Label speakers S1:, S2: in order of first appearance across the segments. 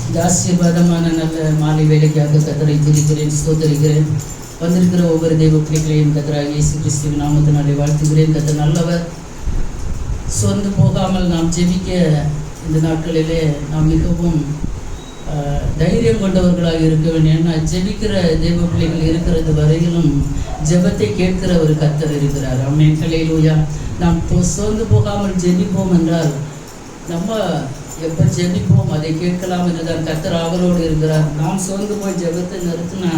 S1: இந்த ஆசீர்வாதமான நல்ல மாலை வேலைக்காக கத்தரை திரிக்கிறேன் ஸ்தோத்தரிக்கிறேன். வந்திருக்கிற ஒவ்வொரு தெய்வ பிள்ளைகளையும் கத்தராக இயேசு கிறிஸ்துவின் நாமத்தினாலே வாழ்த்துகிறேன். கத்த நல்லவர் சொந்து போகாமல் நாம் ஜெபிக்க இந்த நாட்களிலே நாம் மிகவும் ஆஹ், தைரியம் கொண்டவர்களாக இருக்க வேண்டும். ஏன்னா ஜெபிக்கிற தெய்வ பிள்ளைகள் இருக்கிறது வரையிலும் ஜெபத்தை கேட்கிற ஒரு கத்தர் இருக்கிறார். அம்மேன் கலையிலூயா நாம் சோர்ந்து போகாமல் ஜெபிப்போம் என்றால் நம்ம எப்போ ஜெபிப்போம்? அதை கேட்கலாம் என்றுதான் கத்தர் ஆவலோடு இருக்கிறார். நாம் சோர்ந்து போய் ஜெபத்தை நிறுத்தினா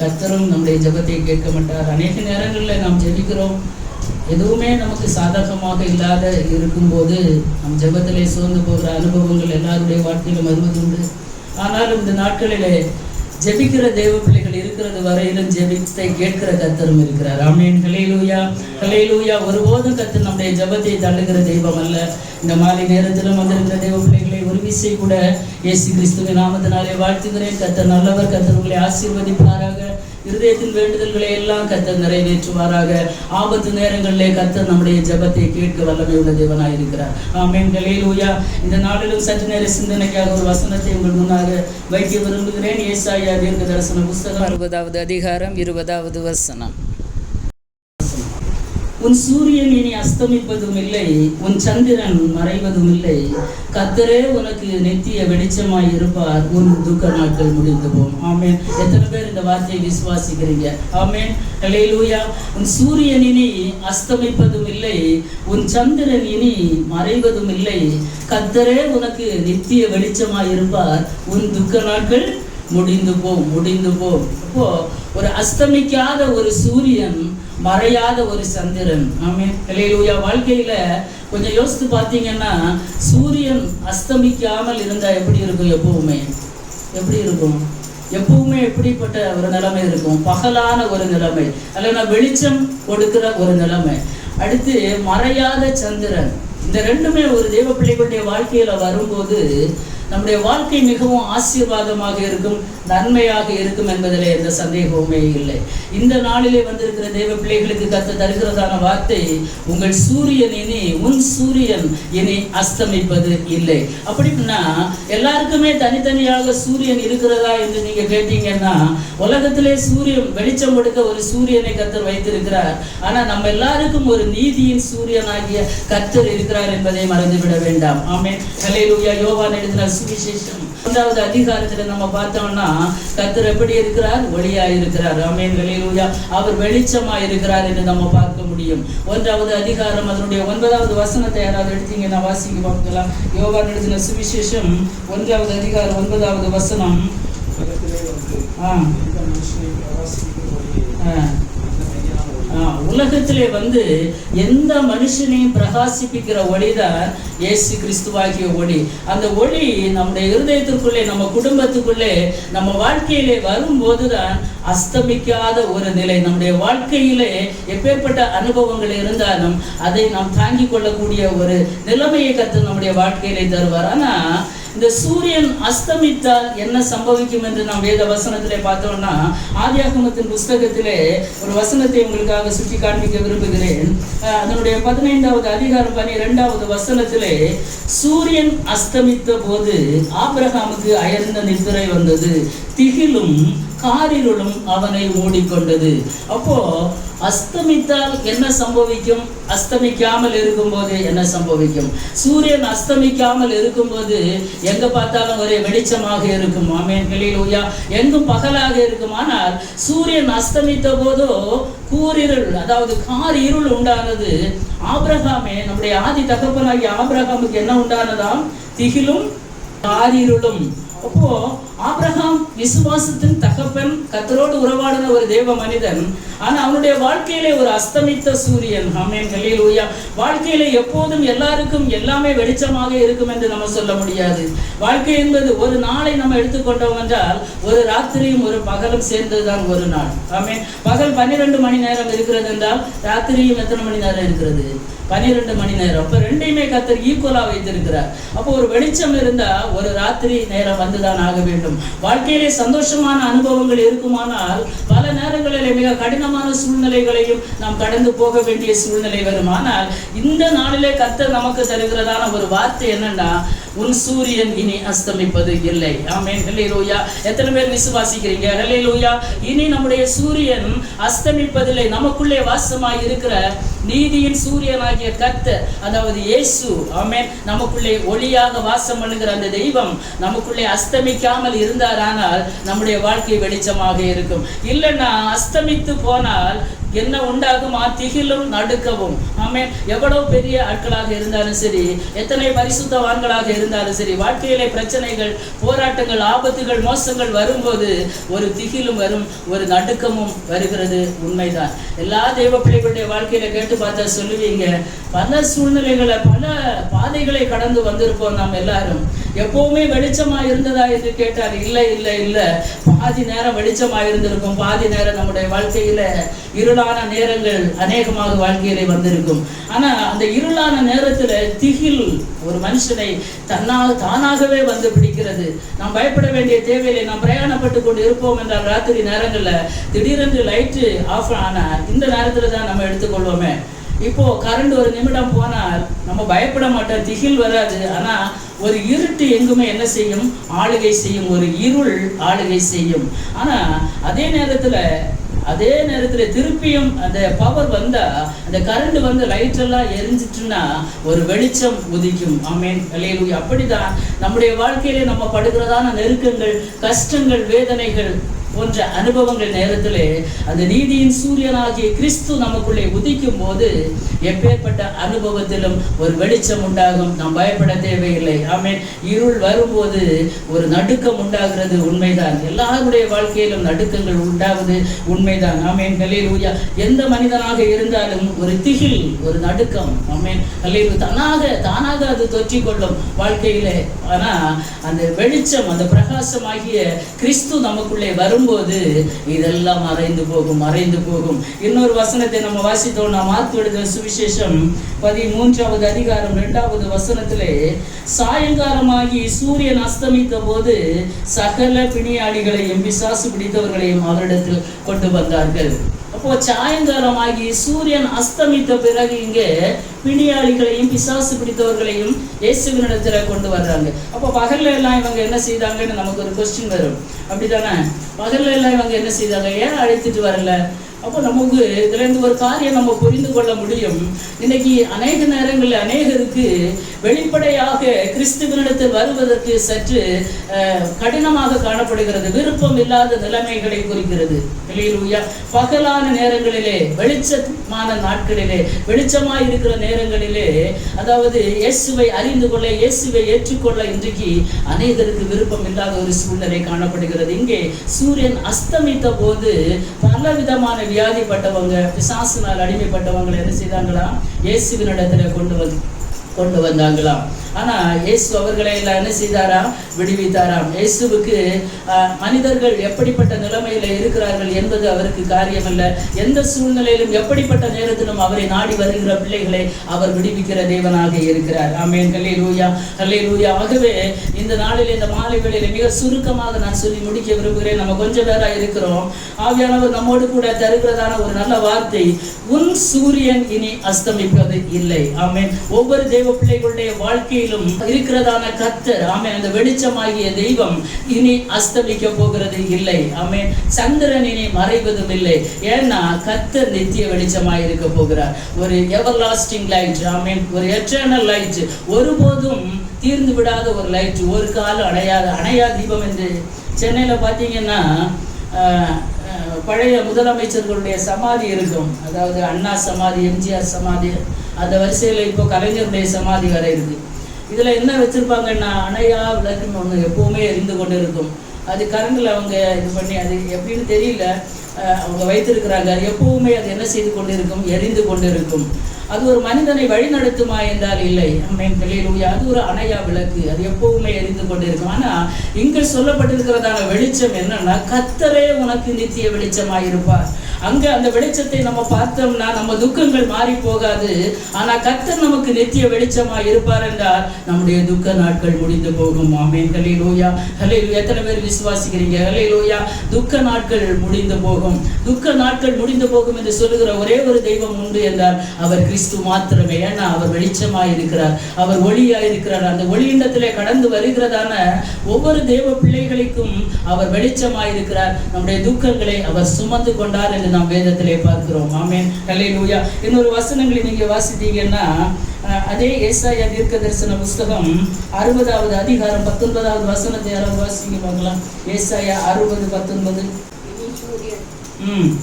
S1: கத்தரும் நம்முடைய ஜெபத்தை கேட்க மாட்டார். அநேக நேரங்களில் நாம் ஜெபிக்கிறோம். எதுவுமே நமக்கு சாதகமாக இல்லாத இருக்கும்போது நம் ஜெபத்திலே சோர்ந்து போகிற அனுபவங்கள் எல்லாருடைய வாழ்க்கையிலும் வருவதுண்டு. ஆனாலும் இந்த நாட்களிலே ஜெபிக்கிற தேவ நீங்கள் இருக்கிறது வரையிலும் ஜெபித்தை கேட்கிற கத்தரும் இருக்கிறார். ஆமீன். ஹலேலூயா ஹலேலூயா ஒருபோதும் கத்து நம்முடைய ஜெபத்தை தள்ளுகிற தெய்வம் அல்ல. இந்த மாலை நேரத்திலும் வந்திருக்கிற தெய்வ பிள்ளைகளை ஒரு விசை கூட இயேசு கிறிஸ்துவின் நாமத்தினாலே வாழ்த்துகிறேன். கத்தர் நல்லவர் கத்தர் உங்களை ஆசீர்வதிப்பாராக. இருதயத்தின் வேண்டுதல்களை எல்லாம் கத்தர் நிறைவேற்றுவாராக. ஆபத்து நேரங்களிலே கத்தர் நம்முடைய ஜெபத்தை கேட்க வல்லமை உள்ள தேவனாய் இருக்கிறார் ஆமேன். ஊயா இந்த நாளிலும் சற்று நேர சிந்தனைக்காக ஒரு வசனத்தை உங்கள் முன்னாக வைக்க விரும்புகிறேன். ஏசாயா தீர்க்க தரிசன புஸ்தகம் அறுபதாவது அதிகாரம் இருபதாவது வசனம். உன் சூரியன் இனி அஸ்தமிப்பதும் இல்லை உன் சந்திரன் மறைவதும் இல்லை. கத்தரே உனக்கு நித்திய வெளிச்சமாய் இருப்பார். உன் துக்க நாட்கள் முடிந்து போகும் ஆமேன். எத்தனை பேர் இந்த வார்த்தையை விசுவாசிக்கிறீங்க? ஆமென். லூயா உன் சூரியன் இனி அஸ்தமிப்பதும் இல்லை உன் சந்திரன் இனி மறைவதும் இல்லை. கத்தரே உனக்கு நித்திய வெளிச்சமாய் இருப்பார். உன் துக்க நாட்கள் முடிந்து போம் முடிந்து போம். அப்போ ஒரு அஸ்தமிக்காத ஒரு சூரியன் மறையாத ஒரு சந்திரன். ஆமே வாழ்க்கையில கொஞ்சம் யோசித்து பார்த்தீங்கன்னா சூரியன் அஸ்தமிக்காமல் இருந்தா எப்படி இருக்கும் எப்பவுமே? எப்படி இருக்கும்? எப்பவுமே எப்படிப்பட்ட ஒரு நிலைமை இருக்கும்? பகலான ஒரு நிலைமை. அல்லனா வெளிச்சம் கொடுக்கிற ஒரு நிலைமை. அடுத்து மறையாத சந்திரன். இந்த ரெண்டுமே ஒரு தெய்வ பிள்ளைகளுடைய வாழ்க்கையில வரும்போது நம்முடைய வாழ்க்கை மிகவும் ஆசீர்வாதமாக இருக்கும் நன்மையாக இருக்கும் என்பதில் எந்த சந்தேகமுமே இல்லை. இந்த நாளிலே வந்திருக்கிற தெய்வ பிள்ளைகளுக்கு கத்து தருகிறதான வார்த்தை உங்கள் சூரியன் இனி உன் சூரியன் இனி அஸ்தமிப்பது இல்லை. அப்படின்னா எல்லாருக்குமே தனித்தனியாக சூரியன் இருக்கிறதா என்று நீங்க கேட்டீங்கன்னா உலகத்திலே சூரியன் வெளிச்சம் கொடுக்க ஒரு சூரியனை கத்தர் வைத்திருக்கிறார். ஆனா நம்ம எல்லாருக்கும் ஒரு நீதியின் சூரியனாகிய கத்தர் இருக்கிறார் என்பதை மறந்துவிட வேண்டாம். ஆமே ஹல்லேலூயா யோகா எழுதின சுவிசேஷம் மூன்றாவது அதிகாரத்துல நம்ம பார்த்தோம்னா கத்தர் எப்படி இருக்கிறார்? ஒளியா இருக்கிறார் ஆமென். ஹல்லேலூயா அவர் வெளிச்சமா இருக்கிறார் என்று நம்ம பார்க்க முடியும். ஒன்றாவது அதிகாரம் அதனுடைய ஒன்பதாவது வசனத்தை யாராவது எடுத்தீங்கன்னா வாசிக்க பார்க்கலாம். யோவான் எழுதின சுவிசேஷம் ஒன்றாவது அதிகாரம் ஒன்பதாவது வசனம். ஆ. உலகத்திலே வந்து எந்த மனுஷனையும் பிரகாசிப்பிக்கிற ஒளிதான் இயேசு கிறிஸ்துவாகிய ஒளி. அந்த ஒளி நம்முடைய இருதயத்திற்குள்ளே நம்ம குடும்பத்துக்குள்ளே நம்ம வாழ்க்கையிலே வரும்போதுதான் அஸ்தமிக்காத ஒரு நிலை. நம்முடைய வாழ்க்கையிலே எப்பேற்பட்ட அனுபவங்கள் இருந்தாலும் அதை நாம் தாங்கிக் கொள்ளக்கூடிய ஒரு நிலைமையை கற்று நம்முடைய வாழ்க்கையிலே தருவார். ஆனால் இந்த சூரியன் அஸ்தமித்தால் என்ன சம்பவிக்கும் என்று நாம் வேத வசனத்திலே பார்த்தோம்னா ஆதியாகமத்தின் புஸ்தகத்திலே ஒரு வசனத்தை உங்களுக்காக சுட்டி காண்பிக்க விரும்புகிறேன். அதனுடைய பதினைந்தாவது அதிகாரம் பனிரெண்டாவது வசனத்திலே சூரியன் அஸ்தமித்த போது ஆபிரகாமுக்கு அயர்ந்த நித்திரை வந்தது. திகிலும் காரிருளும் அவனை மூடிக்கொண்டது அப்போ அஸ்தமித்தால் என்ன சம்பவிக்கும்? அஸ்தமிக்காமல் இருக்கும்போது என்ன சம்பவிக்கும்? சூரியன் அஸ்தமிக்காமல் இருக்கும்போது எங்க பார்த்தாலும் ஒரே வெளிச்சமாக இருக்கும். ஆமேன். வெளியிலூயா எங்கும் பகலாக இருக்கும். ஆனால் சூரியன் அஸ்தமித்த போதோ கூரிருள் அதாவது கார் இருள் உண்டானது ஆபிரகாமே நம்முடைய ஆதி தகப்பனாகிய ஆபிரகாமுக்கு என்ன உண்டானதாம்? திகிலும் காரிருளும். அப்போ ஆப்ரஹாம் விசுவாசத்தின் தகப்பன் கத்தரோடு உறவாடின ஒரு தேவ மனிதன். ஆனா அவனுடைய வாழ்க்கையிலே ஒரு அஸ்தமித்த சூரியன். ஆமென். ஹல்லேலூயா. வாழ்க்கையில எப்போதும் எல்லாருக்கும் எல்லாமே வெளிச்சமாக இருக்கும் என்று நம்ம சொல்ல முடியாது. வாழ்க்கை என்பது ஒரு நாளை நம்ம எடுத்துக்கொண்டோம் என்றால் ஒரு ராத்திரியும் ஒரு பகலும் சேர்ந்ததுதான் ஒரு நாள். ஆமேன். பகல் பன்னிரெண்டு மணி நேரம் இருக்கிறது என்றால் ராத்திரியும் எத்தனை மணி நேரம் இருக்கிறது? பன்னிரெண்டு மணி நேரம். அப்ப ரெண்டையுமே கத்தர் ஈக்குவலா வைத்திருக்கிறார். அப்போ ஒரு வெளிச்சம் இருந்தா ஒரு ராத்திரி நேரம் வாழ்ந்துதான் ஆக வேண்டும். வாழ்க்கையிலே சந்தோஷமான அனுபவங்கள் இருக்குமானால் பல நேரங்களிலே மிக கடினமான சூழ்நிலைகளையும் நாம் கடந்து போக வேண்டிய சூழ்நிலை வரும் ஆனால் இந்த நாளிலே கத்த நமக்கு தருகிறதான ஒரு வார்த்தை என்னன்னா உன் சூரியன் இனி அஸ்தமிப்பது இல்லை. ஆமேன். ஹலே லூயா எத்தனை பேர் விசுவாசிக்கிறீங்க? ஹல்லேலூயா இனி நம்முடைய சூரியன் அஸ்தமிப்பதில்லை. நமக்குள்ளே வாசமாய் இருக்கிற நீதியின் சூரியனாகிய கத்த அதாவது இயேசு ஆமேன். நமக்குள்ளே ஒளியாக வாசம் பண்ணுகிற அந்த தெய்வம் நமக்குள்ளே அஸ்தமிக்காமல் இருந்தாரானால் நம்முடைய வாழ்க்கை வெளிச்சமாக இருக்கும். இல்லைன்னா அஸ்தமித்து போனால் என்ன உண்டாகுமா? திகிலும் நடுக்கவும். ஆமே எவ்வளவு பெரிய ஆட்களாக இருந்தாலும் சரி எத்தனை பரிசுத்தவான்களாக இருந்தாலும் சரி வாழ்க்கையிலே பிரச்சனைகள் போராட்டங்கள் ஆபத்துகள் மோசங்கள் வரும்போது ஒரு திகிலும் வரும் ஒரு நடுக்கமும் வருகிறது. உண்மைதான். எல்லா தெய்வ பிள்ளைகளுடைய வாழ்க்கையில கேட்டு பார்த்தா சொல்லுவீங்க பல சூழ்நிலைகளை பல பாதைகளை கடந்து வந்திருப்போம் நாம் எல்லாரும். எப்பவுமே வெளிச்சமா இருந்ததா என்று கேட்டால் இல்லை இல்லை இல்லை. பாதி நேரம் வெளிச்சமா இருந்திருக்கும். பாதி நேரம் நம்முடைய வாழ்க்கையில இருளான நேரங்கள் அநேகமாக வாழ்க்கையிலே வந்திருக்கும். ஆனா அந்த இருளான நேரத்துல திகில் ஒரு மனுஷனை தன்னாக தானாகவே வந்து பிடிக்கிறது. நாம் பயப்பட வேண்டிய தேவையில்லை. நாம் பிரயாணப்பட்டு கொண்டு இருப்போம் என்றால் ராத்திரி நேரங்களில் திடீரென்று லைட்டு ஆஃப் ஆனா இந்த நேரத்தில் தான் நம்ம எடுத்துக்கொள்வோமே இப்போ கரண்ட் ஒரு நிமிடம் போனால் நம்ம பயப்பட மாட்டோம். திகில் வராது. ஆனா ஒரு இருட்டு எங்குமே என்ன செய்யும்? ஆளுகை செய்யும். ஒரு இருள் ஆளுகை செய்யும். ஆனா அதே நேரத்துல அதே நேரத்துல திருப்பியும் அந்த பவர் வந்தா அந்த கரண்ட் வந்து லைட் எல்லாம் எரிஞ்சிட்டுன்னா ஒரு வெளிச்சம் உதிக்கும். அமேன் அல்லேலூயா அப்படிதான் நம்முடைய வாழ்க்கையிலே நம்ம படுகிறதான நெருக்கங்கள் கஷ்டங்கள் வேதனைகள் போன்ற அனுபவங்கள் நேரத்திலே அந்த நீதியின் சூரியனாகிய கிறிஸ்து நமக்குள்ளே உதிக்கும் போது எப்பேற்பட்ட அனுபவத்திலும் ஒரு வெளிச்சம் உண்டாகும். நாம் பயப்பட தேவையில்லை. ஆமீன். இருள் வரும்போது ஒரு நடுக்கம் உண்டாகிறது. உண்மைதான். எல்லாருடைய வாழ்க்கையிலும் நடுக்கங்கள் உண்டாவது உண்மைதான். ஆமென். ஹல்லேலூயா. எந்த மனிதனாக இருந்தாலும் ஒரு திகில் ஒரு நடுக்கம். ஆமீன். ஹல்லேலூயா. தானாக தானாக அது தொற்றிக்கொள்ளும் வாழ்க்கையிலே. ஆனா அந்த வெளிச்சம் அந்த பிரகாசமாகிய கிறிஸ்து நமக்குள்ளே வரும் வரும்போது இதெல்லாம் மறைந்து போகும் மறைந்து போகும். இன்னொரு வசனத்தை நம்ம வாசித்தோம். நாம் மார்க் எழுதின சுவிசேஷம் பதிமூன்றாவது அதிகாரம் இரண்டாவது வசனத்திலே சாயங்காலமாகி சூரியன் அஸ்தமித்த போது சகல பிணியாளிகளையும் பிசாசு பிடித்தவர்களையும் அவரிடத்தில் கொண்டு வந்தார்கள். அப்போ சாயங்காலமாகி சூரியன் அஸ்தமித்த பிறகு இங்கே பிணியாளிகளையும் பிசாசு பிடித்தவர்களையும் இயேசுவினிடத்தில் கொண்டு வர்றாங்க. அப்போ பகல்ல எல்லாம் இவங்க என்ன செய்தாங்கன்னு நமக்கு ஒரு கொஸ்டின் வரும். அப்படிதானே பகல்ல எல்லாம் இவங்க என்ன செய்தாங்க? ஏன் அழைத்துட்டு வரல? அப்போ நமக்கு இதுல இருந்து ஒரு காரியம் நம்ம புரிந்து கொள்ள முடியும். இன்னைக்கு அநேக நேரங்களில் அநேகருக்கு வெளிப்படையாக கிறிஸ்துவனிடத்தில் வருவதற்கு சற்று கடினமாக காணப்படுகிறது. விருப்பம் இல்லாத நிலைமைகளை குறிக்கிறது. ஹல்லேலூயா. பகலான நேரங்களிலே வெளிச்சமான நாட்களிலே வெளிச்சமாக இருக்கிற நேரங்களிலே அதாவது இயேசுவை அறிந்து கொள்ள இயேசுவை ஏற்றுக்கொள்ள இன்றைக்கு அநேகருக்கு விருப்பம் இல்லாத ஒரு சூழ்நிலை காணப்படுகிறது. இங்கே சூரியன் அஸ்தமித்த போது பல விதமான வியாதிப்பட்டவங்க பிசாசினால் அடிமைப்பட்டவங்களை என்ன செய்தாங்களா? இயேசுவின் இடத்துல கொண்டு வந்து கொண்டு வந்தாங்களாம். ஆனா இயேசு அவர்களை எல்லாம் என்ன செய்தாராம்? விடுவித்தாராம். இயேசுவுக்கு மனிதர்கள் எப்படிப்பட்ட நிலைமையில இருக்கிறார்கள் என்பது அவருக்கு காரியமல்ல. எந்த சூழ்நிலையிலும் எப்படிப்பட்ட நேரத்திலும் அவரை நாடி வருகிற பிள்ளைகளை அவர் விடுவிக்கிற தேவனாக இருக்கிறார். ஆமேன். கல்லே லூயா கல்லே லூயா ஆகவே இந்த நாளில் இந்த மாலை வேளையில மிக சுருக்கமாக நான் சொல்லி முடிக்க விரும்புகிறேன். நம்ம கொஞ்சம் பேரா இருக்கிறோம். ஆவியானவர் நம்மோடு கூட தருகிறதான ஒரு நல்ல வார்த்தை உன் சூரியன் இனி அஸ்தமிப்பது இல்லை. ஆமேன். ஒவ்வொரு தேவ பிள்ளைகளுடைய வாழ்க்கையிலும் இருக்கிறதான கத்தர் ஆமே அந்த வெளிச்சமாகிய தெய்வம் இனி அஸ்தமிக்க போகிறது இல்லை. ஆமே சந்திரன் இனி மறைவதும் இல்லை. ஏன்னா கத்தர் நித்திய வெளிச்சமாக இருக்க போகிறார். ஒரு எவர் லாஸ்டிங் லைட் ஆமே ஒரு எட்டர்னல் லைட் ஒருபோதும் தீர்ந்து விடாத ஒரு லைட் ஒரு காலம் அணையாத அணையா தீபம் என்று சென்னையில பார்த்தீங்கன்னா ஆஹ், பழைய முதலமைச்சர்களுடைய சமாதி இருக்கும். அதாவது அண்ணா சமாதி எம்ஜிஆர் சமாதி அந்த வரிசையில் இப்போ கலைஞருடைய சமாதி வர இருக்கு. இதுல என்ன வச்சிருப்பாங்கன்னா அணையா விளக்குன்னு ஒண்ணு எப்பவுமே எரிந்து கொண்டு இருக்கும் அது கரண்டில் அவங்க இது பண்ணி அது எப்படின்னு தெரியல. அஹ், அவங்க வைத்திருக்கிறாங்க. எப்பவுமே அது என்ன செய்து கொண்டிருக்கும்? எரிந்து கொண்டிருக்கும். அது ஒரு மனிதனை வழிநடத்துமா என்றால் இல்லை. அது ஒரு அணையா விளக்கு. அது எப்பவுமே எரிந்து கொண்டிருக்கும். ஆனா இங்கு சொல்லப்பட்டிருக்கிறதான வெளிச்சம் என்னன்னா கத்தரே உனக்கு நித்திய வெளிச்சமா இருப்பார் அங்க அந்த வெளிச்சத்தை நம்ம பார்த்தோம்னா நம்ம துக்கங்கள் மாறி போகாது. ஆனா கத்தர் நமக்கு நித்திய வெளிச்சமா இருப்பார் என்றால் நம்முடைய துக்க நாட்கள் முடிந்து போகும். ஆமேன். ஹலே லோயா ஹலே எத்தனை பேர் விசுவாசிக்கிறீங்க? ஹalleluya துக்க நாட்கள் முடிந்து போகும். துக்க நாட்கள் முடிந்து போகும் என்று சொல்லுகிற ஒரே ஒரு தெய்வம் உண்டு என்றால் அவர் கிறிஸ்து மாத்திரமே. ஏன்னா அவர் வெளிச்சமாய் இருக்கிறார் அவர் ஒளியாய் இருக்கிறார் அந்த ஒளியிண்டத்திலே கடந்து வருகிறதான ஒவ்வொரு தேவ பிள்ளைகளுக்கும் அவர் வெளிச்சமாய் இருக்கிறார் நம்முடைய துக்கங்களை அவர் சுமந்து கொண்டார் என்று நாம் வேதத்திலே பார்க்கிறோம். ஆமென். ஹalleluya. இன்னொரு வசனங்களை நீங்க வாசித்தீங்கன்னா அதே ஏசாயா தீர்க்க தரிசன புஸ்தகம் அறுபதாவது அதிகாரம் பத்தொன்பதாவது வசனத்தை யாராவது வாசிங்க பார்க்கலாம். ஏசாயா அறுபது பத்தொன்பது. ம்.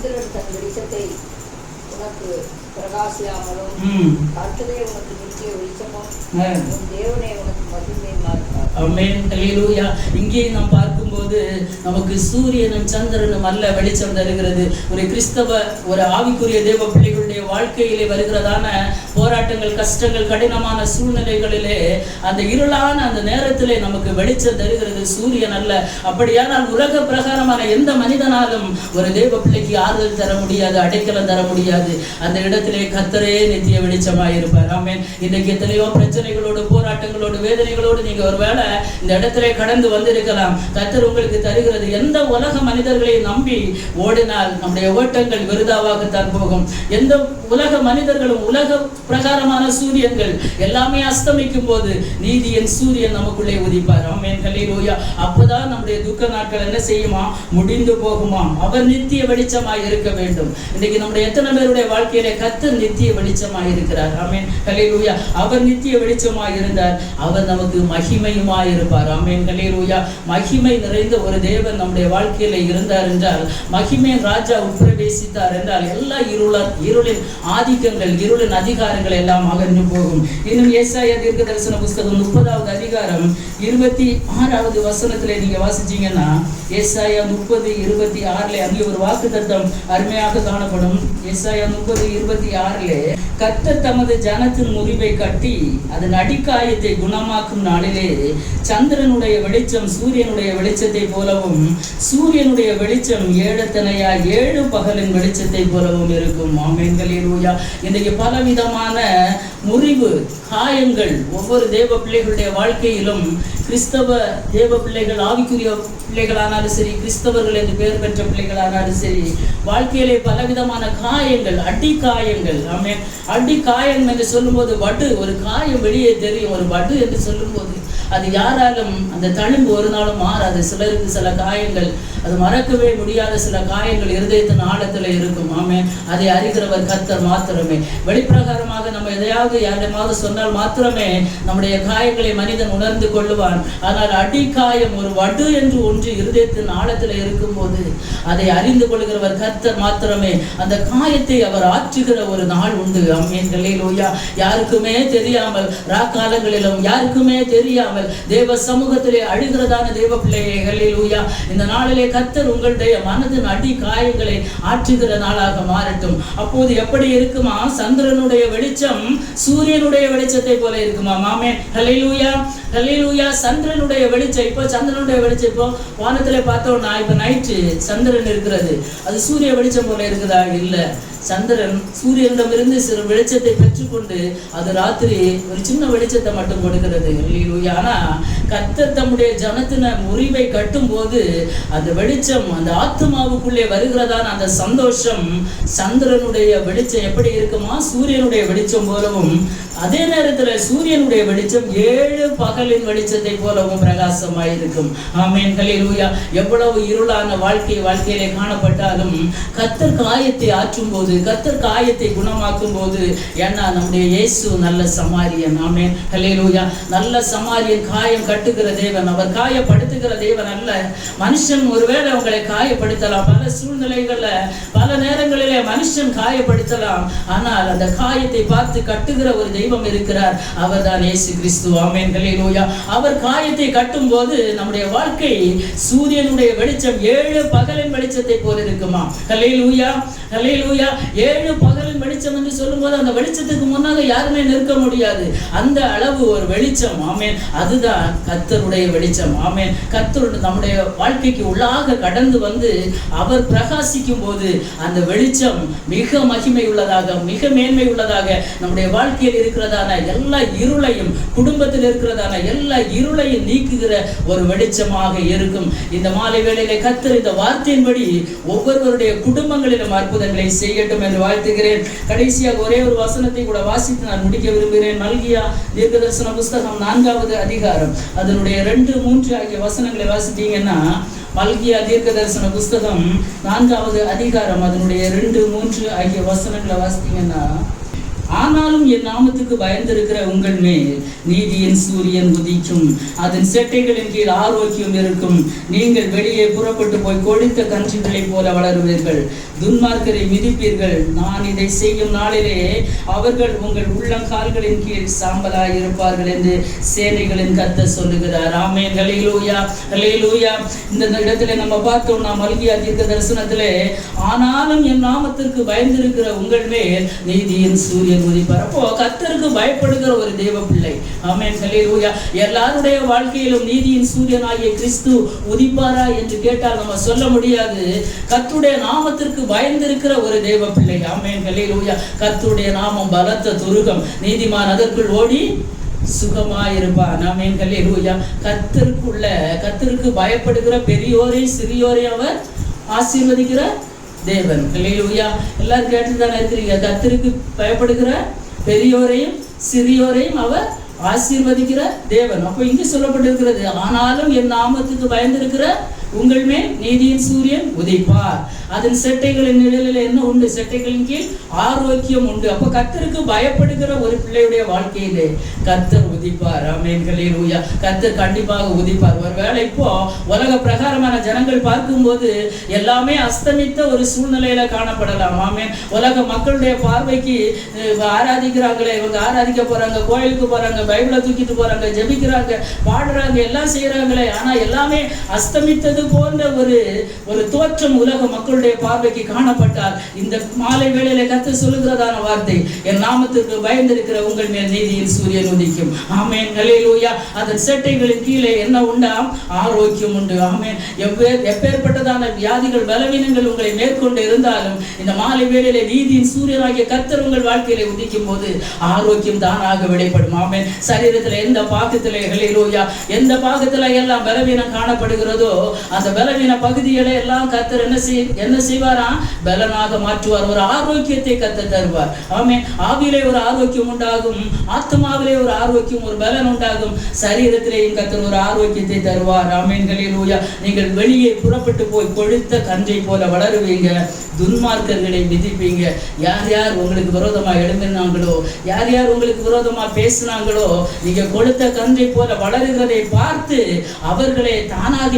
S2: சந்திரன் தன் வெளிச்சத்தை உனக்கு பிரகாசியாமலும்
S1: ம்.
S2: கர்த்தரே உனக்கு நித்திய வெளிச்சமும் தேவனே உனக்கு
S1: இங்கே நாம் பார்க்கும்போது நமக்கு சூரியனும் சந்திரனும் அல்ல வெளிச்சம் தருகிறது. ஒரு கிறிஸ்தவ ஒரு ஆவிக்குரிய தேவ பிள்ளைகளுடைய வாழ்க்கையிலே வருகிறதான போராட்டங்கள் கஷ்டங்கள் கடினமான சூழ்நிலைகளிலே அந்த இருளான அந்த நேரத்திலே நமக்கு வெளிச்சம் தருகிறது. சூரியன் அல்ல. அப்படியானால் உலக பிரகாரமான எந்த மனிதனாலும் ஒரு தேவ பிள்ளைக்கு ஆறுதல் தர முடியாது அடைக்கலம் தர முடியாது. அந்த இடத்திலே கத்தரே நித்திய வெளிச்சமாக இருப்பார் ஆமேன். இன்னைக்கு எத்தனையோ பிரச்சனைகளோடு போராட்டங்களோடு வேதனைகளோடு நீங்க ஒருவேளை இந்த இடத்திலே கடந்து வந்திருக்கலாம். கத்தர் உங்களுக்கு தருகிறது எந்த உலக மனிதர்களையும் நம்பி ஓடினால் நம்முடைய ஓட்டங்கள் விருதாவாகத்தான் போகும். எந்த உலக மனிதர்களும் உலக பிரகாரமான சூரியன்கள் எல்லாமே அஸ்தமிக்கும் போது நீதியின் சூரியன் நமக்குள்ளே உதிப்பார். அப்பதான் நம்முடைய துக்க நாட்கள் என்ன செய்யுமா? முடிந்து போகுமா? அவர் நித்திய வெளிச்சமாய் இருக்க வேண்டும். இன்னைக்கு நம்முடைய எத்தனை பேருடைய வாழ்க்கையில கத்து நித்திய வெளிச்சமாய் இருக்கிறார்? அமேன் ஹalleluya. அவர் நித்திய வெளிச்சமாய் இருந்தார். அவர் நமக்கு மகிமையுமாய் இருப்பார். அமேன் ஹalleluya. மகிமை நிறைந்த ஒரு தேவன் நம்முடைய வாழ்க்கையில இருந்தார் என்றால் மகிமையின் ராஜா உட்பிரவேசித்தார் என்றால் எல்லா இருள இருளின் ஆதிக்கங்கள் இருளின் அதிகாரங்கள் எல்லாம் அகன்று போகும். இன்னும் ஏசாய தீர்க்க தரிசன புஸ்தகம் முப்பதாவது அதிகாரம் இருபத்தி ஆறாவது வசனத்துல நீங்க வாசிச்சீங்கன்னா ஏசாயா முப்பது இருபத்தி ஆறுல அங்கே ஒரு வாக்கு தத்தம் அருமையாக காணப்படும். ஏசாயா முப்பது இருபத்தி ஆறுல கத்த தமது ஜனத்தின் முறிவை கட்டி அதன் அடிக்காயத்தை குணமாக்கும் நாளிலே சந்திரனுடைய வெளிச்சம் சூரியனுடைய வெளிச்சத்தை போலவும் சூரியனுடைய வெளிச்சம் ஏழத்தனையா ஏழு பகலின் வெளிச்சத்தை போலவும் இருக்கும். ஆமேன்களூயா இன்றைக்கு பலவிதமான முறிவு காயங்கள் ஒவ்வொரு தேவ பிள்ளைகளுடைய வாழ்க்கையிலும் கிறிஸ்தவ தேவ பிள்ளைகள் ஆவிக்குரிய பிள்ளைகளானாலும் சரி கிறிஸ்தவர்கள் என்று பெயர் பெற்ற பிள்ளைகளானாலும் சரி வாழ்க்கையிலே பலவிதமான காயங்கள் அடி காயங்கள் ஆமே அடி காயம் என்று சொல்லும்போது வடு ஒரு காயம் வெளியே தெரியும் ஒரு வடு என்று சொல்லும்போது அது யாராலும் அந்த தழும்பு ஒரு நாளும் மாறாது. சிலருக்கு சில காயங்கள் அது மறக்கவே முடியாத சில காயங்கள் இருதயத்தின் ஆழத்தில் இருக்கும் ஆமே அதை அறிகிறவர் கர்த்தர் மாத்திரமே. வெளிப்பிரகாரமாக நம்ம எதையாவது யாரிடமாவது சொன்னால் மாத்திரமே நம்முடைய காயங்களை மனிதன் உணர்ந்து கொள்ளுவான். ஆனால் அடி காயம் ஒரு வடு என்று ஒன்று இருதயத்தின் ஆழத்தில் இருக்கும்போது அதை அறிந்து கொள்கிறவர் கர்த்தர் மாத்திரமே. அந்த காயத்தை அவர் ஆற்றுகிற ஒரு நாள் உண்டு. அம்மீன்களே லோயா யாருக்குமே தெரியாமல் ராக்காலங்களிலும் யாருக்குமே தெரியாமல் தேவ சமூகத்திலே அழுகிறதான தேவ பிள்ளைகளே லோயா இந்த நாளிலே கர்த்தர் உங்களுடைய மனதின் அடி காயங்களை ஆற்றுகிற நாளாக மாறட்டும். அப்போது எப்படி இருக்குமா? சந்திரனுடைய வெளிச்சம் சூரியனுடைய வெளிச்சத்தை போல இருக்குமா? மாமே ஹலிலூயா ஹலிலூயா சந்திரனுடைய வெளிச்சம். இப்போ சந்திரனுடைய வெளிச்சம் இப்போ வானத்திலே பார்த்தோம்னா இப்போ நைட்டு சந்திரன் இருக்கிறது. அது சூரிய வெளிச்சம் போல இருக்குதா? இல்லை. சந்திரன் சூரியனிடமிருந்து சிறு வெளிச்சத்தை பெற்றுக்கொண்டு அது ராத்திரி ஒரு சின்ன வெளிச்சத்தை மட்டும் கொடுக்கிறது. ஆனா கத்தர் தம்முடைய ஜனத்தின முறிவை கட்டும் போது அந்த வெளிச்சம் அந்த ஆத்மாவுக்குள்ளே வருகிறதான அந்த சந்தோஷம் சந்திரனுடைய வெளிச்சம் எப்படி இருக்குமா? சூரியனுடைய வெளிச்சம் போலவும் அதே நேரத்துல சூரியனுடைய வெளிச்சம் ஏழு பகலின் வெளிச்சத்தை போலவும் பிரகாசமாய் இருக்கும் ஆமேன். ஹalleluya எவ்வளவு இருளான வாழ்க்கை வாழ்க்கையிலே காணப்பட்டாலும் கத்தர் காயத்தை ஆற்றும் போது போது கத்தர் காயத்தை குணமாக்கும் போது ஏன்னா நம்முடைய இயேசு நல்ல சமாரியன். ஆமே ஹலேலூயா நல்ல சமாரியன் காயம் கட்டுகிற தேவன். அவர் காயப்படுத்துகிற தேவன் அல்ல. மனுஷன் ஒருவேளை உங்களை காயப்படுத்தலாம். பல சூழ்நிலைகள்ல பல நேரங்களிலே மனுஷன் காயப்படுத்தலாம். ஆனால் அந்த காயத்தை பார்த்து கட்டுகிற ஒரு தெய்வம் இருக்கிறார். அவர்தான் இயேசு கிறிஸ்து. ஆமேன். ஹலேலூயா அவர் காயத்தை கட்டும் போது நம்முடைய வாழ்க்கை சூரியனுடைய வெளிச்சம் ஏழு பகலின் வெளிச்சத்தை போல இருக்குமா ஹலேலூயா ஹலேலூயா ஏழு பகலின் வெளிச்சம் என்று சொல்லும்போது அந்த வெளிச்சத்துக்கு முன்னாக யாருமே நிற்க முடியாது. அந்த அளவு ஒரு வெளிச்சம். ஆமேன். அதுதான் கத்தருடைய வெளிச்சம். ஆமேன். கத்தருடைய நம்முடைய வாழ்க்கைக்கு உள்ளாக கடந்து வந்து அவர் பிரகாசிக்கும் போது அந்த வெளிச்சம் மிக மகிமை உள்ளதாக மிக மேன்மை உள்ளதாக நம்முடைய வாழ்க்கையில் இருக்கிறதான எல்லா இருளையும் குடும்பத்தில் இருக்கிறதான எல்லா இருளையும் நீக்குகிற ஒரு வெளிச்சமாக இருக்கும். இந்த மாலை வேளையில கத்தர் இந்த வார்த்தையின்படி ஒவ்வொருவருடைய குடும்பங்களிலும் அற்புதங்களை செய்யட்டும் என்று வாழ்த்துகிறேன். கடைசியாக ஒரே ஒரு வசனத்தை கூட வாசித்து நான் முடிக்க விரும்புகிறேன். மல்கியா தீர்க்க தரிசன புஸ்தகம் நான்காவது அதிகாரம். அதனுடைய ரெண்டு மூன்று ஆகிய வசனங்களை வாசித்தீங்கன்னா மல்கியா தீர்க்க தரிசன புஸ்தகம் நான்காவது அதிகாரம் அதனுடைய ரெண்டு மூன்று ஆகிய வசனங்களை வாசித்தீங்கன்னா ஆனாலும் என் நாமத்துக்கு பயந்திருக்கிற உங்கள் மேல் நீதியின் சூரியன் உதிக்கும். அதன் செட்டைகளின் கீழ் ஆரோக்கியம் இருக்கும். நீங்கள் வெளியே புறப்பட்டு போய் கொழுத்த கன்றுகளைப் போல வளருவீர்கள். துன்மார்க்கரை மிதிப்பீர்கள். நான் இதை செய்யும் நாளிலே அவர்கள் உங்கள் உள்ளங்கால்களின் கீழ் சாம்பலாய் இருப்பார்கள் என்று சேனைகளின் கத்த சொல்லுகிறார். ஆமே லூயா ஹalleluya. இந்த இடத்துல நம்ம பார்த்தோம்னா மல்கியா தீர்க்க தரிசனத்திலே ஆனாலும் என் நாமத்திற்கு பயந்திருக்கிற உங்கள் மேல் நீதியின் சூரியன் உதிப்பார் அப்போ கத்தருக்கு பயப்படுகிற ஒரு தேவ பிள்ளை ஆமென். ஹalleluya. எல்லாருடைய வாழ்க்கையிலும் நீதியின் சூரியனாகிய கிறிஸ்து உதிப்பாரா என்று கேட்டால் நம்ம சொல்ல முடியாது. கத்துடைய நாமத்திற்கு பயந்திருக்கிற ஒரு தேவ பிள்ளை ஆமென். ஹalleluya. கத்துடைய நாமம் பலத்த துருகம். நீதிமான் அதற்குள் ஓடி சுகமாயிருப்பான். ஆமென். ஹalleluya. கர்த்தருக்குள்ள கத்திற்கு பயப்படுகிற பெரியோரை சிறியோரை அவர் ஆசீர்வதிக்கிற தேவன். இல்லையா எல்லாரும் கேட்டுதானே இருக்கிறீங்க கத்திற்கு பயப்படுகிற பெரியோரையும் சிறியோரையும் அவர் ஆசீர்வதிக்கிற தேவன். அப்போ இங்கு சொல்லப்பட்டிருக்கிறது ஆனாலும் என் நாமத்துக்கு பயந்திருக்கிற உங்கள் மேல் நீதியின் சூரியன் உதைப்பார். அதன் செட்டைகளின் நிழலில் என்ன உண்டு? செட்டைகளின் கீழ் ஆரோக்கியம் உண்டு. அப்ப கர்த்தருக்கு பயப்படுகிற ஒரு பிள்ளையுடைய வாழ்க்கையிலே கர்த்தர் உதிப்பார். அமேன்களே ஹalleluya. கத்தர் கண்டிப்பாக உதிப்பார். ஒருவேளை இப்போ உலக பிரகாரமான ஜனங்கள் பார்க்கும்போது எல்லாமே அஸ்தமித்த ஒரு சூழ்நிலையில காணப்படலாம். ஆமென். உலக மக்களுடைய பார்வைக்கு ஆராதிக்கிறாங்களே இவங்க ஆராதிக்க போறாங்க கோயிலுக்கு போறாங்க பைபிளை தூக்கிட்டு போறாங்க ஜெபிக்கிறாங்க பாடுறாங்க எல்லாம் செய்யறாங்களே. ஆனா எல்லாமே அஸ்தமித்தது போன்ற ஒரு ஒரு தோற்றம் உலக மக்களுடைய பார்வைக்கு காணப்பட்டால் இந்த மாலை வேளையில கத்து சொல்லுகிறதான வார்த்தை என் நாமத்திற்கு பயந்திருக்கிற உங்கள் மேல் நீதியின் சூரியன் உதிக்கும். ஆமேன் ஹalleluya. அதன் செட்டைகளின் கீழே என்ன உண்டாம் ஆரோக்கியம் உண்டு. ஆமேன். எவ்வே எப்பேற்பட்டதான வியாதிகள் பலவீனங்கள் உங்களை மேற்கொண்டு இருந்தாலும் இந்த மாலை வேளையில நீதியின் சூரியனாகிய கர்த்தர் உங்கள் வாழ்க்கையில உதிக்கும் போது ஆரோக்கியம் தானாக விடைப்படும் ஆமேன். சரீரத்தில் எந்த பாகத்திலே எந்த பாகத்தில் எல்லாம் பலவீனம் காணப்படுகிறதோ அந்த பலவீன பகுதிகளை எல்லாம் கத்தர் என்ன செய் என்ன செய்வாராம் பலனாக மாற்றுவார். ஒரு ஆரோக்கியத்தை கத்த தருவார். ஆமே ஆவிலே ஒரு ஆரோக்கியம் உண்டாகும். ஆத்மாவிலே ஒரு ஆரோக்கியம் ஒரு பலன் உண்டாகும். சரீரத்திலேயும் கத்தர் ஒரு ஆரோக்கியத்தை தருவார். ஆமென். ஹalleluya. நீங்கள் வெளியே புறப்பட்டு போய் கொழுத்த கன்றை போல வளருவீங்க. துன்மார்க்கர்களை மிதிப்பீங்க. யார் யார் உங்களுக்கு விரோதமா எழும்பினாங்களோ யார் யார் உங்களுக்கு விரோதமா பேசினாங்களோ? நீங்க கொழுத்த கன்றை போல வளருகிறதை பார்த்து அவர்களே தானாக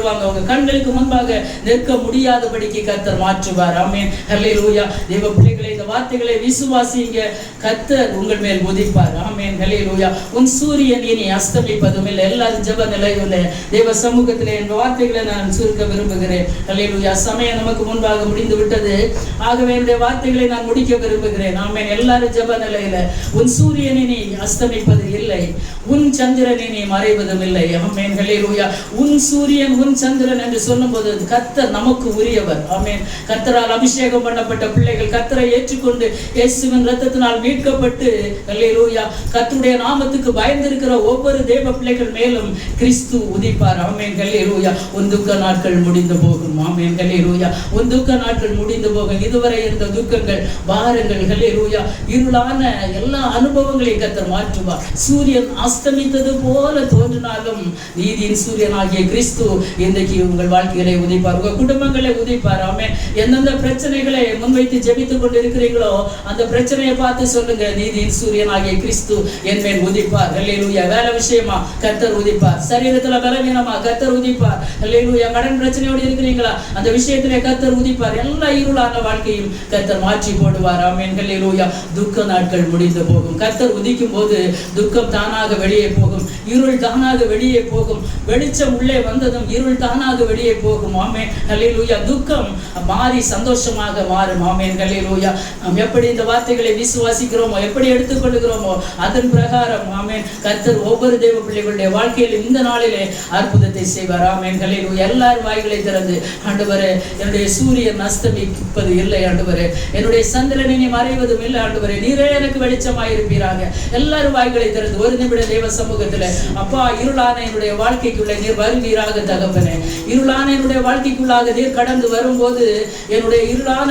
S1: மிதிக்கப்படுவாங்க அவங்க கண்களுக்கு முன்பாக நிற்க முடியாதபடிக்கு கத்தர் மாற்றுவார். ஆமென். ஹalleluya தேவ பிள்ளைகளை இந்த வார்த்தைகளை விசுவாசிங்க. கத்தர் உங்கள் மேல் உதிப்பார். ஆமென். லூயா உன் சூரியன் இனி அஸ்தமிப்பதும் இல்லை. எல்லாரும் ஜப நிலையில் தேவ சமூகத்தில் என் வார்த்தைகளை நான் சுருக்க விரும்புகிறேன். ஹalleluya சமயம் நமக்கு முன்பாக முடிந்து விட்டது ஆகவே இந்த வார்த்தைகளை நான் முடிக்க விரும்புகிறேன். ஆமென். எல்லாரும் ஜப நிலையில உன் சூரியன் இனி அஸ்தமிப்பது இல்லை. உன் சந்திரன் இனி மறைவதும் இல்லை. ஆமென். லூயா உன் சூரியன் உன் சந்திரன் என்று சொல்லும்போது கத்தர் நமக்கு உரியவர். ஆமென். கத்தரால் அபிஷேகம் பண்ணப்பட்ட பிள்ளைகள் கத்தரை ஏற்றுக்கொண்டு இயேசுவின் ரத்தத்தினால் மீட்கப்பட்டு ஹalleluya கர்த்தருடைய நாமத்துக்கு பயந்திருக்கிற ஒவ்வொரு தேவ பிள்ளைகள் மேலும் கிறிஸ்து உதிப்பார். ஆமென். ஹalleluya உன் துக்க நாட்கள் முடிந்து போகும். ஆமேன். ஹalleluya உன் துக்க நாட்கள் முடிந்து போகும். இதுவரை இருந்த துக்கங்கள் பாரங்கள் ரூயா இருளான எல்லா அனுபவங்களையும் கத்தர் மாற்றுவார். சூரியன் அஸ்தமித்தது போல தோன்றினாலும் நீதியின் சூரியனாகிய கிறிஸ்து இன்றைக்கு உங்கள் வாழ்க்கைகளை உதைப்பார். உங்க குடும்பங்களை உதைப்பார். ஆமே. எந்தெந்த பிரச்சனைகளை முன்வைத்து ஜெபித்துக் கொண்டு இருக்கிறீங்களோ அந்த பிரச்சனையை பார்த்து சொல்லுங்க நீதியின் சூரியனாகிய கிறிஸ்து என் மேல் உதிப்பார். ஹல்லேலூயா. வேலை விஷயமா? கர்த்தர் உதிப்பார். சரீரத்துல பலவீனமா? கர்த்தர் உதிப்பார். ஹல்லேலூயா. கடன் பிரச்சனையோடு இருக்கிறீங்களா? அந்த விஷயத்திலே கர்த்தர் உதிப்பார். எல்லா இருளான வாழ்க்கையும் கர்த்தர் மாற்றி போடுவார். ஆமேன். ஹல்லேலூயா. துக்க நாட்கள் முடிந்து போகும். கர்த்தர் உதிக்கும் போது துக்கம் தானாக வெளியே போகும். இருள் தானாக வெளியே போகும். வெளிச்சம் உள்ளே வந்ததும் இருள் தானாக வெளியே போகும். ஆமே அல்லேலூயா துக்கம் மாறி சந்தோஷமாக மாறும். ஆமேன். அல்லேலூயா நாம் எப்படி இந்த வார்த்தைகளை விசுவாசிக்கிறோமோ எப்படி எடுத்துக்கொள்கிறோமோ அதன் பிரகாரம். ஆமேன். கர்த்தர் ஒவ்வொரு தெய்வ பிள்ளைகளுடைய வாழ்க்கையில் இந்த நாளிலே அற்புதத்தை செய்வார். ஆமேன். அல்லேலூயா எல்லார் வாய்களை திறந்து ஆண்டவரே என்னுடைய சூரியன் அஸ்தமிப்பது இல்லை ஆண்டவரே. என்னுடைய சந்திரன் இனி மறைவதும் இல்லை ஆண்டவரே. நீரே எனக்கு வெளிச்சமாயிருப்பீராக. எல்லாரும் வாய்களை திறந்து ஒரு நிமிட தெய்வ சமூகத்துல அப்பா இருளான என்னுடைய வாழ்க்கைக்குள்ளே நீர் வருவீராக தகப்பனே இருளான என்னுடைய வாழ்க்கைக்குள்ளாக நீர் கடந்து வரும்போது என்னுடைய இருளான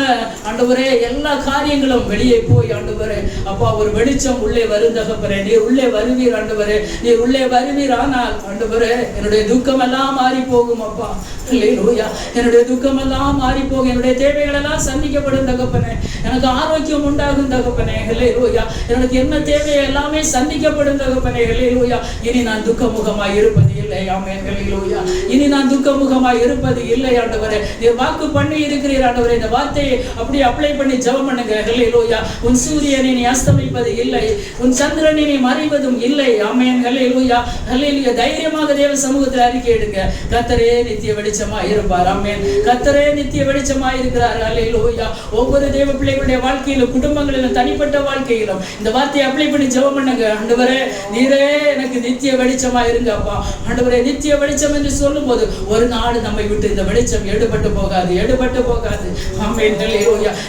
S1: ஆண்டவரே எல்லா காரியங்களும் வெளியே போய் ஆண்டவரே அப்பா ஒரு வெளிச்சம் உள்ளே வரும் தகப்பனே. நீர் உள்ளே வருவீர் ஆண்டவரே. நீர் உள்ளே வருவீர் ஆனால் ஆண்டவரே என்னுடைய துக்கம் எல்லாம் மாறி போகும் அப்பா. அல்லேலூயா என்னுடைய துக்கம் எல்லாம் மாறி போகும் என்னுடைய தேவைகள் எல்லாம் சந்திக்கப்படும் தகப்பனே. எனக்கு ஆரோக்கியம் உண்டாகும் தகப்பனே. அல்லேலூயா எனக்கு என்ன தேவை எல்லாமே சந்திக்கப்படும் தகப்பனே. அல்லேலூயா இனி நான் துக்கமுகமாய் இருப்பது இல்லை. ஆமே ஆமென். அல்லேலூயா இனி நான் துக்கமுகமாய் இருப்பது இல்லை ஆண்டவரே. நீர் வாக்கு பண்ணி இருக்கிறீர் ஆண்டவரே. இந்த வார்த்தையை அப்படியே அப்ளை பண்ணி ஜபம் பண்ணுங்க. அல்லேலூயா உன் சூரியனை நீ அஸ்தமிப்பது இல்லை. உன் சந்திரனை நீ மறைவதும் இல்லை. ஆமென். ஹல்லேலூயா. ஹல்லேலூயா. தைரியமாக தேவ சமூகத்தில் அறிக்கை எடுங்க. கத்தரே நித்திய வெளிச்சமா இருப்பார். ஆமென். கத்தரே நித்திய வெளிச்சமா இருக்கிறார். ஹல்லேலூயா. ஒவ்வொரு தேவ பிள்ளைகளுடைய வாழ்க்கையிலும் குடும்பங்களிலும் தனிப்பட்ட வாழ்க்கையிலும் இந்த வார்த்தையை அப்ளை பண்ணி ஜெபம் பண்ணுங்க. ஆண்டவரே நீரே எனக்கு நித்திய வெளிச்சமா இருங்க அப்பா ஆண்டவரே நித்திய வெளிச்சம் என்று போது ஒரு நாள் நம்மை விட்டு இந்த வெளிச்சம் எடுபட்டு போகாது எடுபட்டு போகாது.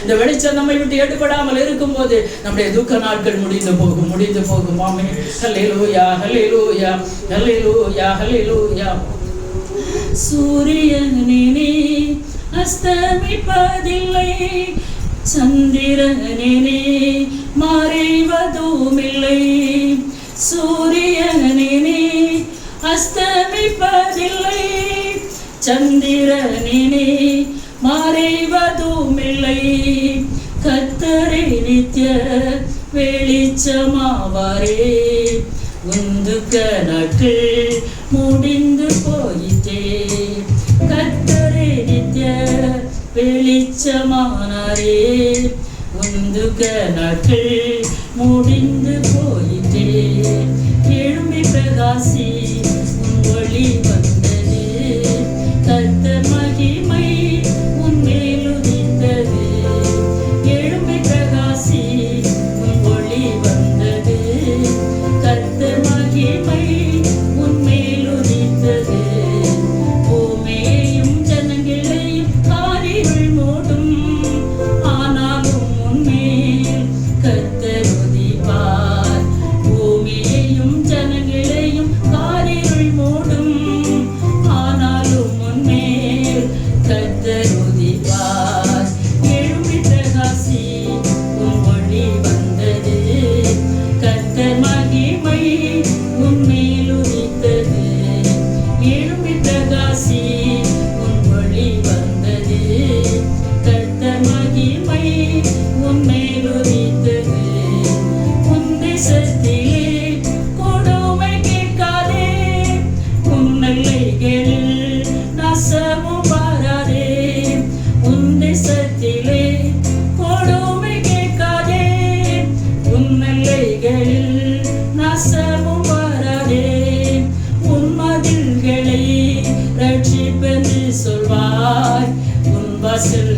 S1: இந்த வெளிச்சம் நம்மை விட்டு எடுபடாமல் இருக்கும் போது நம்முடைய துக்க நாட்கள் முடிந்து போகும் முடிந்து போகும். ஆமென். அல்லேலூயா அல்லேலூயா அல்லேலூயா அல்லேலூயா சூரியனினே அஸ்தமிப்பதில்லை. சந்திரனினே மறைவதுமில்லை. சூரியனினே அஸ்தமிப்பதில்லை. சந்திரனினே மறைவதுமில்லை. கத்தரை நித்திய வெளிச்சமாவாரே. உந்து கணக்கு முடிந்து போயிட்டே கத்தரை நித்திய வெளிச்சமானாரே. உந்து கணக்கு முடிந்து போயிட்டே எழும்பி பிரகாசி blessing.